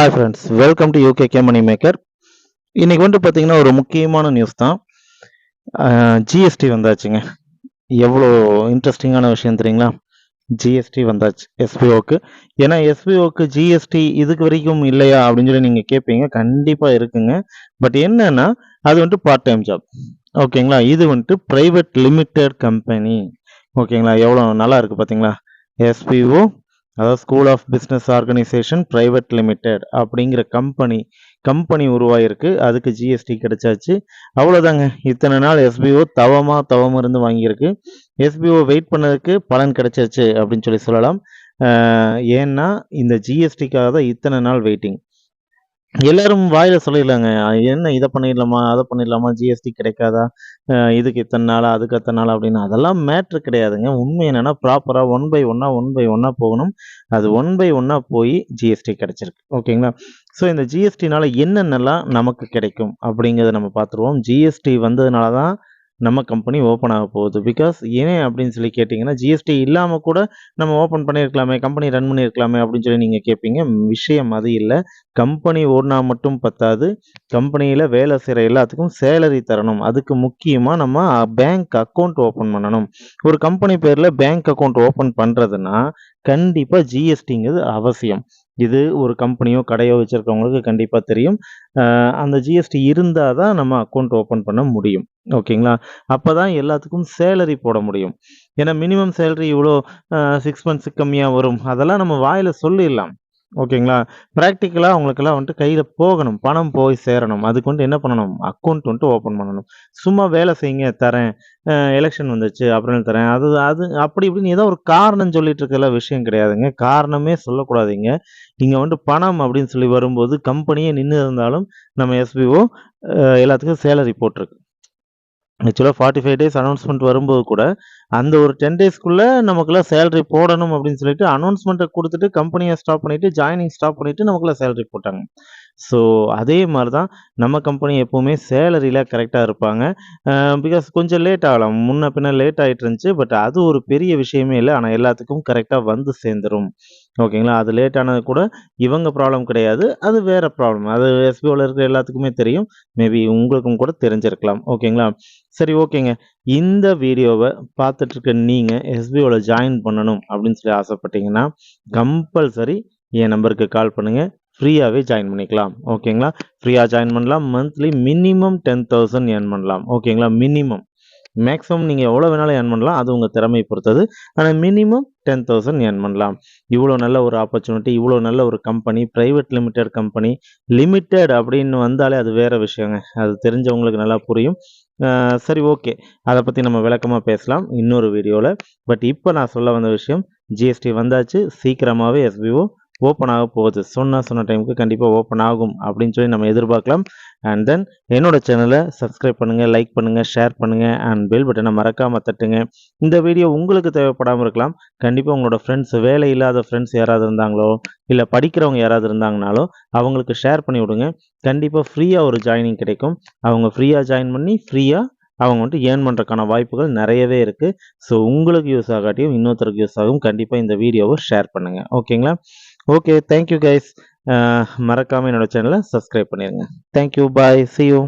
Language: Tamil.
Hi friends welcome to UK K Mani maker இன்றைக்கி வந்து பார்த்தீங்கன்னா ஒரு முக்கியமான நியூஸ் தான். ஜிஎஸ்டி வந்தாச்சுங்க. எவ்வளோ இன்ட்ரெஸ்டிங்கான விஷயம் தெரியுங்களா? ஜிஎஸ்டி வந்தாச்சு எஸ்பிஓக்கு ஏன்னா எஸ்பிஓக்கு ஜிஎஸ்டி இதுக்கு வரைக்கும் இல்லையா அப்படின்னு சொல்லி நீங்கள் கேட்பீங்க கண்டிப்பாக இருக்குங்க. பட் என்னன்னா அது வந்துட்டு பார்ட் டைம் ஜாப் ஓகேங்களா? இது வந்துட்டு ப்ரைவேட் லிமிடெட் கம்பெனி ஓகேங்களா? எவ்வளோ நல்லா இருக்குது பார்த்தீங்களா எஸ்பிஓ அதாவது school of business organisation private limited அப்படிங்கிற கம்பெனி கம்பெனி உருவாயிருக்கு. அதுக்கு ஜிஎஸ்டி கிடைச்சாச்சு. அவ்வளோதாங்க இத்தனை நாள் எஸ்பிஓ தவமாக தவம் இருந்து வாங்கியிருக்கு. எஸ்பிஓ வெயிட் பண்ணதுக்கு பலன் கிடைச்சாச்சு அப்படின்னு சொல்லி சொல்லலாம். ஏன்னா இந்த ஜிஎஸ்டிக்காக தான் இத்தனை நாள் வெயிட்டிங் எல்லாரும் வாயில சொல்லிடலாங்க என்ன இதை பண்ணிடலாமா அதை பண்ணிடலாமா ஜிஎஸ்டி கிடைக்காதா? இதுக்கு இத்தனை நாளா அதுக்கு எத்தனை நாளா அப்படின்னு. அதெல்லாம் மேட்ரு கிடையாதுங்க. உண்மை என்னன்னா ப்ராப்பரா ஒன் பை ஒன்னா ஒன் பை ஒன்னா போகணும். அது ஒன் பை ஒன்னா போய் ஜிஎஸ்டி கிடைச்சிருக்கு. ஓகேங்களா ஸோ இந்த ஜிஎஸ்டினால என்னென்னலாம் நமக்கு கிடைக்கும் அப்படிங்கிறத நம்ம பார்த்துருவோம். ஜிஎஸ்டி வந்ததுனால தான் நம்ம கம்பெனி ஓப்பன் ஆக போகுது. பிகாஸ் ஏன் அப்படின்னு சொல்லி கேட்டிங்கன்னா ஜிஎஸ்டி இல்லாமல் கூட நம்ம ஓப்பன் பண்ணியிருக்கலாமே கம்பெனி ரன் பண்ணியிருக்கலாமே அப்படின்னு சொல்லி நீங்கள் கேட்பீங்க விஷயம் அது இல்லை. கம்பெனி ஓடினா மட்டும் பத்தாது. கம்பெனியில் வேலை செய்கிற எல்லாத்துக்கும் சேலரி தரணும். அதுக்கு முக்கியமாக நம்ம பேங்க் அக்கௌண்ட் ஓப்பன் பண்ணணும். ஒரு கம்பெனி பேரில் பேங்க் அக்கௌண்ட் ஓப்பன் பண்ணுறதுன்னா கண்டிப்பாக ஜிஎஸ்டிங்கிறது அவசியம். இது ஒரு கம்பெனியோ கடையோ வச்சுருக்கவங்களுக்கு கண்டிப்பாக தெரியும். அந்த ஜிஎஸ்டி இருந்தால் தான் நம்ம அக்கௌண்ட் ஓப்பன் பண்ண முடியும். ஓகேங்களா? அப்போ தான் எல்லாத்துக்கும் சேலரி போட முடியும். ஏன்னா மினிமம் சேலரி இவ்வளோ சிக்ஸ் மந்த்ஸுக்கு கம்மியாக வரும். அதெல்லாம் நம்ம வாயில் சொல்லிடலாம். ஓகேங்களா? ப்ராக்டிக்கலாக அவங்களுக்கெல்லாம் வந்துட்டு கையில் போகணும். பணம் போய் சேரணும். அதுக்கு வந்துட்டு என்ன பண்ணணும்? அக்கௌண்ட் வந்துட்டு ஓப்பன் பண்ணணும். சும்மா வேலை செய்யுங்க தரேன். எலெக்ஷன் வந்துச்சு அப்புறம் தரேன். அது அது அப்படி இப்படின்னு ஏதோ ஒரு காரணம் சொல்லிட்டு இருக்கல விஷயம் கிடையாதுங்க. காரணமே சொல்லக்கூடாதுங்க. நீங்கள் வந்துட்டு பணம் அப்படின்னு சொல்லி வரும்போது கம்பெனியே நின்று இருந்தாலும் நம்ம எஸ்பிஓ எல்லாத்துக்கும் சேலரி போட்டிருக்கு. ஆக்சுவலாக ஃபார்ட்டி ஃபைவ் டேஸ் அனௌன்ஸ்மெண்ட் வரும்போது கூட அந்த ஒரு டென் டேஸ்க்குள்ளே நமக்குலாம் சேலரி போடணும் அப்படின்னு சொல்லிட்டு அனௌன்ஸ்மெண்ட்டை கொடுத்துட்டு கம்பெனியை ஸ்டாப் பண்ணிவிட்டு ஜாயினிங் ஸ்டாப் பண்ணிவிட்டு நமக்குலாம் சேலரி போட்டாங்க. ஸோ அதே மாதிரி தான் நம்ம கம்பெனி எப்போவுமே சேலரியில் கரெக்டாக இருப்பாங்க. பிகாஸ் கொஞ்சம் லேட் ஆகலாம். முன்ன பின்ன லேட் ஆகிட்டு இருந்துச்சு பட் அது ஒரு பெரிய விஷயமே இல்லை. ஆனால் எல்லாத்துக்கும் கரெக்டாக வந்து சேர்ந்துரும். ஓகேங்களா அது லேட் ஆனது கூட இவங்க ப்ராப்ளம் கிடையாது. அது வேறு ப்ராப்ளம் அது எஸ்பிஓவில் இருக்கிற எல்லாத்துக்குமே தெரியும். மேபி உங்களுக்கும் கூட தெரிஞ்சிருக்கலாம். ஓகேங்களா சரி ஓகேங்க இந்த வீடியோவை பார்த்துட்ருக்க நீங்கள் எஸ்பிஓவில் ஜாயின் பண்ணணும் அப்படின்னு சொல்லி ஆசைப்பட்டீங்கன்னா கம்பல்சரி என் நம்பருக்கு கால் பண்ணுங்கள் ஃப்ரீயாகவே ஜாயின் பண்ணிக்கலாம். ஓகேங்களா ஃப்ரீயாக ஜாயின் பண்ணலாம். Monthly minimum ten thousand earn பண்ணலாம். ஓகேங்களா மினிமம் மேக்ஸிமம் நீங்கள் எவ்வளோ வேணாலும் ஏர்ன் பண்ணலாம். அது உங்கள் திறமையை பொறுத்தது. ஆனால் மினிமம் டென் தௌசண்ட் ஏர்ன் பண்ணலாம். இவ்வளோ நல்ல ஒரு ஆப்பர்ச்சுனிட்டி இவ்வளோ நல்ல ஒரு company private limited company limited அப்படின்னு வந்தாலே அது வேறு விஷயங்க. அது தெரிஞ்சவங்களுக்கு நல்லா புரியும். சரி ஓகே அதை பற்றி நம்ம விளக்கமாக பேசலாம். இன்னொரு வீடியோவில் பட் இப்போ நான் சொல்ல வந்த விஷயம் ஜிஎஸ்டி வந்தாச்சு. சீக்கிரமாகவே எஸ்பிஓ ஓப்பன் ஆக போகுது. சொன்னால் சொன்ன டைமுக்கு கண்டிப்பாக ஓப்பன் ஆகும் அப்படின்னு சொல்லி நம்ம எதிர்பார்க்கலாம். அண்ட் தென் என்னோட சேனலை சப்ஸ்கிரைப் பண்ணுங்கள் லைக் பண்ணுங்கள் ஷேர் பண்ணுங்கள் அண்ட் பெல் பட்டனை மறக்காமல் தட்டுங்க. இந்த வீடியோ உங்களுக்கு தேவைப்படாமல் இருக்கலாம். கண்டிப்பாக உங்களோட ஃப்ரெண்ட்ஸ் வேலை இல்லாத ஃப்ரெண்ட்ஸ் யாராவது இருந்தாங்களோ இல்லை படிக்கிறவங்க யாராவது இருந்தாங்கனாலோ அவங்களுக்கு ஷேர் பண்ணி விடுங்க. கண்டிப்பாக ஃப்ரீயாக ஒரு ஜாயினிங் கிடைக்கும். அவங்க ஃப்ரீயாக ஜாயின் பண்ணி ஃப்ரீயாக அவங்க வந்துட்டு ஏர்ன் பண்ணுறதுக்கான வாய்ப்புகள் நிறையவே இருக்குது ஸோ உங்களுக்கு யூஸ் ஆகாட்டியும் இன்னொருத்தருக்கு யூஸ் ஆகும். கண்டிப்பாக இந்த வீடியோவை ஷேர் பண்ணுங்கள் ஓகேங்களா ஓகே தேங்க்யூ கைஸ் மறக்காமல் என்னோட சேனலை சப்ஸ்கிரைப் பண்ணிடுங்க தேங்க்யூ பாய் சி யூ